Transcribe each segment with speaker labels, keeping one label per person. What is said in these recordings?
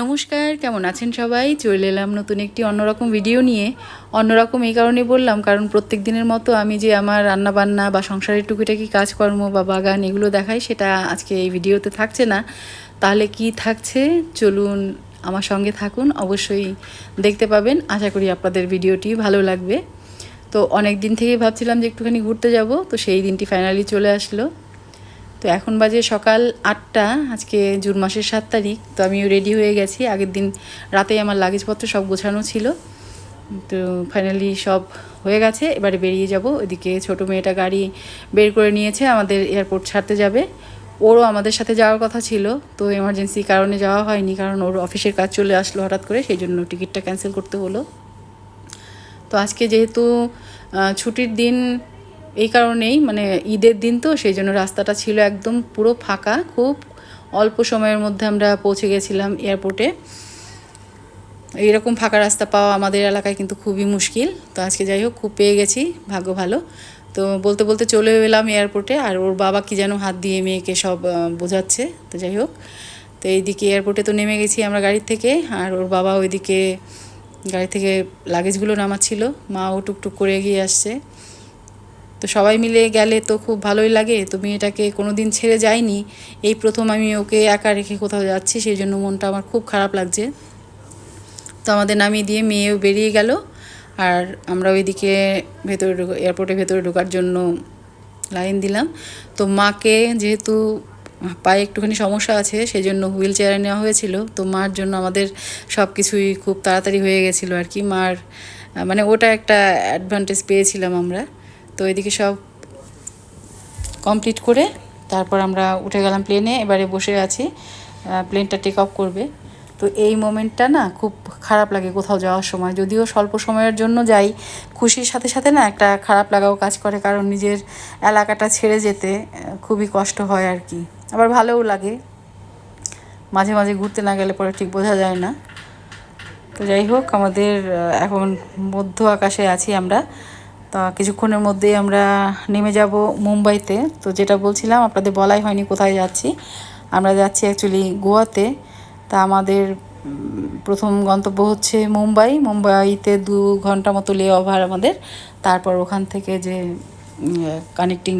Speaker 1: নমস্কার, কেমন আছেন সবাই? চলে এলাম নতুন একটি অন্যরকম ভিডিও নিয়ে। অন্যরকম এই কারণে বললাম, কারণ প্রত্যেক দিনের মতো আমি যে আমার রান্নাবান্না বা সংসারের টুকিটাকি কাজকর্ম বা বাগান এগুলো দেখাই, সেটা আজকে এই ভিডিওতে থাকছে না। তাহলে কি থাকছে? চলুন আমার সঙ্গে থাকুন। অবশ্যই দেখতে পাবেন। আশা করি আপনাদের ভিডিওটি ভালো লাগবে। তো অনেক দিন থেকেই ভাবছিলাম যে একটুখানি ঘুরতে যাব, তো সেই দিনটি ফাইনালি চলে আসলো। তো এখন বাজে সকাল আটটা, আজকে জুন মাসের সাত তারিখ, তো আমিও রেডি হয়ে গেছি। আগের দিন রাতেই আমার লাগেজপত্র সব গোছানো ছিল। তো ফাইনালি সব হয়ে গেছে, এবারে বেরিয়ে যাব। ওইদিকে ছোটো মেয়েটা গাড়ি বের করে নিয়েছে, আমাদের এয়ারপোর্ট ছাড়তে যাবে। ওরও আমাদের সাথে যাওয়ার কথা ছিল, তো এমার্জেন্সি কারণে যাওয়া হয়নি, কারণ ওর অফিসের কাজ চলে আসলো হঠাৎ করে, সেই জন্য টিকিটটা ক্যান্সেল করতে হলো। তো আজকে যেহেতু ছুটির দিন এই কারণেই মানে ঈদের দিন তো, সেই জন্য রাস্তাটা ছিল একদম পুরো ফাঁকা। খুব অল্প সময়ের মধ্যে আমরা পৌঁছে গেছিলাম এয়ারপোর্টে। এইরকম ফাঁকা রাস্তা পাওয়া আমাদের এলাকায় কিন্তু খুবই মুশকিল। তো আজকে যাই হোক, খুব পেয়ে গেছি, ভাগ্য ভালো। তো বলতে বলতে চলে এলাম এয়ারপোর্টে, আর ওর বাবা কি যেন হাত দিয়ে মেয়েকে সব বোঝাচ্ছে। তো যাই হোক, তো এইদিকে এয়ারপোর্টে তো নেমে গেছি আমরা গাড়ির থেকে, আর ওর বাবা ওইদিকে গাড়ি থেকে লাগেজগুলো নামাচ্ছিল। মাও টুকটুক করে এগিয়ে আসছে। তো সবাই মিলে গেলে তো খুব ভালোই লাগে। তো মেয়েটাকে কোনো দিন ছেড়ে যায়নি এই প্রথম আমি ওকে একা রেখে কোথাও যাচ্ছি, সেই জন্য মনটা আমার খুব খারাপ লাগছে। তো আমাদের নামিয়ে দিয়ে মেয়েও বেরিয়ে গেল। আর আমরা ওইদিকে ভেতরে এয়ারপোর্টের ভেতরে ঢোকার জন্য লাইন দিলাম। তো মাকে যেহেতু পায়ে একটুখানি সমস্যা আছে সেই জন্য হুইল চেয়ারে নেওয়া হয়েছিল। তো মার জন্য আমাদের সব কিছুই খুব তাড়াতাড়ি হয়ে গেছিল আর কি। মার মানে ওটা একটা অ্যাডভান্টেজ পেয়েছিলাম আমরা। তো এদিকে সব কমপ্লিট করে তারপর আমরা উঠে গেলাম প্লেনে এবারে বসে আছি। প্লেনটা টেক অফ করবে। তো এই মোমেন্টটা না খুব খারাপ লাগে কোথাও যাওয়ার সময়। যদিও স্বল্প সময়ের জন্য যাই, খুশির সাথে সাথে না একটা খারাপ লাগাও কাজ করে, কারণ নিজের এলাকাটা ছেড়ে যেতে খুবই কষ্ট হয় আর কি। আবার ভালোও লাগে। মাঝে মাঝে ঘুরতে না গেলে পরে ঠিক বোঝা যায় না। তো যাই হোক, আমাদের এখন মধ্য আকাশে আছি আমরা। তা কিছুক্ষণের মধ্যেই আমরা নেমে যাব মুম্বাইতে। তো যেটা বলছিলাম, আপনাদের বলাই হয়নি কোথায় যাচ্ছি। আমরা যাচ্ছি অ্যাকচুয়ালি গোয়াতে। তা আমাদের প্রথম গন্তব্য হচ্ছে মুম্বাই। মুম্বাইতে দু ঘণ্টা মতো লে ওভার আমাদের। তারপর ওখান থেকে যে কানেক্টিং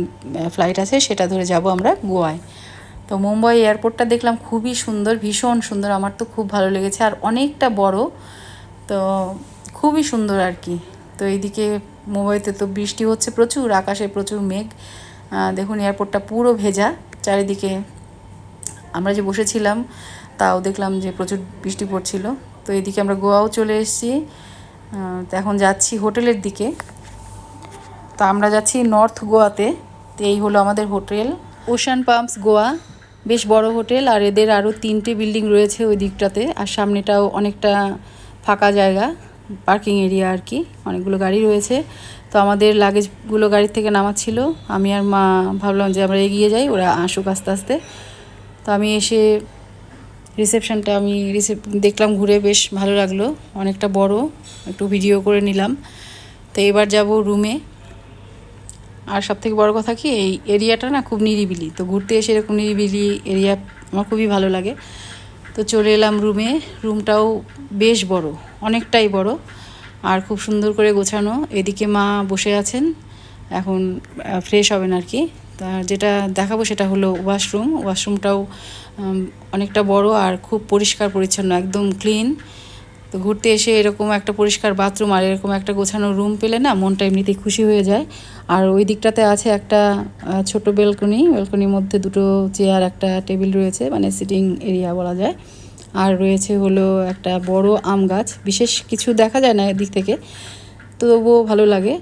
Speaker 1: ফ্লাইট আছে, সেটা ধরে যাব আমরা গোয়ায়। তো মুম্বাই এয়ারপোর্টটা দেখলাম খুবই সুন্দর, ভীষণ সুন্দর। আমার তো খুব ভালো লেগেছে। আর অনেকটা বড়। তো খুবই সুন্দর আর কি। তো এইদিকে মুম্বাইতে তো বৃষ্টি হচ্ছে প্রচুর, আকাশে প্রচুর মেঘ। দেখুন এয়ারপোর্টটা পুরো ভেজা। চারিদিকে আমরা যে বসেছিলাম, তাও দেখলাম যে প্রচুর বৃষ্টি পড়ছিল। তো এদিকে আমরা গোয়াও চলে এসেছি। তো এখন যাচ্ছি হোটেলের দিকে। তো আমরা যাচ্ছি নর্থ গোয়াতে। তো এই হলো আমাদের হোটেল। ওশান পাম্পস গোয়া, বেশ বড় হোটেল, আর এদের আরও তিনটে বিল্ডিং রয়েছে ওই দিকটাতে। আর সামনেটাও অনেকটা ফাঁকা জায়গা। পার্কিং এরিয়া আর কি, অনেকগুলো গাড়ি রয়েছে। তো আমাদের লাগেজগুলো গাড়ির থেকে নামাচ্ছিল। আমি আর মা ভাবলাম যে আমরা এগিয়ে যাই, ওরা আসুক আস্তে আস্তে। তো আমি এসে রিসেপশনটা আমি রিসেপ, দেখলাম ঘুরে, বেশ ভালো লাগল। অনেকটা বড়, একটু ভিডিও করে নিলাম। তো এবার যাব রুমে। আর সব থেকে বড় কথা কি, এই এরিয়াটা না খুব নিরিবিলি। তো ঘুরতে এসে এরকম নিরিবিলি এরিয়া আমার খুবই ভালো লাগে। তো চলে এলাম রুমে। রুমটাও বেশ বড়, অনেকটাই বড়, আর খুব সুন্দর করে গোছানো। এদিকে মা বসে আছেন, এখন ফ্রেশ হবেন আর কি। তা যেটা দেখাবো সেটা হলো ওয়াশরুম। ওয়াশরুমটাও অনেকটা বড় আর খুব পরিষ্কার পরিচ্ছন্ন, একদম ক্লিন তো ঘুরতে এসে এরকম একটা পরিষ্কার বাথরুম আর এরকম একটা গোছানো রুম পেলে না মনটা এমনিতেই খুশি হয়ে যায়। আর ওই দিকটাতে আছে একটা ছোট বেলকনি বেলকনির মধ্যে দুটো চেয়ার একটা টেবিল রয়েছে মানে সিটিং এরিয়া বলা যায়। আর রয়েছে হলো একটা বড় আম গাছ, বিশেষ কিছু দেখা যায় না এদিক থেকে। তো তবুও ভালো লাগে।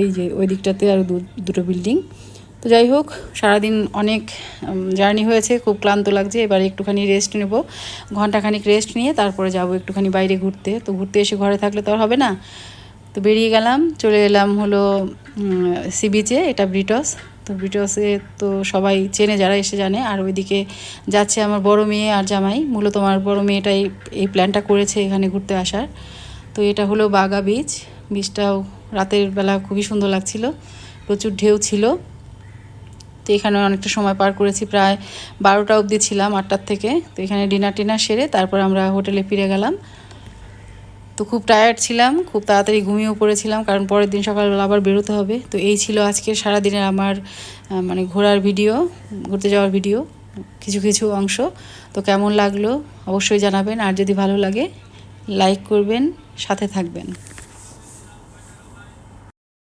Speaker 1: এই যে ওই দিকটাতে আর দুটো বিল্ডিং তো যাই হোক, সারাদিন অনেক জার্নি হয়েছে, খুব ক্লান্ত লাগছে। এবারে একটুখানি রেস্ট নেব। ঘন্টাখানিক রেস্ট নিয়ে তারপরে যাব একটুখানি বাইরে ঘুরতে। তো ঘুরতে এসে ঘরে থাকলে তো আর হবে না। তো বেরিয়ে গেলাম, চলে এলাম হলো সি বিচে এটা ব্রিটস তো ব্রিটসে তো সবাই চেনে, যারা এসে জানে। আর ওইদিকে যাচ্ছে আমার বড় মেয়ে আর জামাই। মূলত আমার বড় মেয়েটাই এই প্ল্যানটা করেছে এখানে ঘুরতে আসার। তো এটা হলো বাগা বিচ বিচটাও রাতের বেলা খুবই সুন্দর লাগছিল। প্রচুর ঢেউ ছিল। তো এখানে অনেকটা সময় পার করেছি, প্রায় বারোটা অবধি ছিলাম আটটার থেকে। তো এখানে ডিনার টিনার সেরে তারপর আমরা হোটেলে ফিরে গেলাম। তো খুব টায়ার্ড ছিলাম, খুব তাড়াতাড়ি ঘুমিয়েও পড়েছিলাম, কারণ পরের দিন সকালবেলা আবার বেরোতে হবে। তো এই ছিল আজকে সারাদিনের আমার মানে ঘোরার ভিডিও, ঘুরতে যাওয়ার ভিডিও, কিছু কিছু অংশ। তো কেমন লাগল অবশ্যই জানাবেন, আর যদি ভালো লাগে লাইক করবেন, সাথে থাকবেন।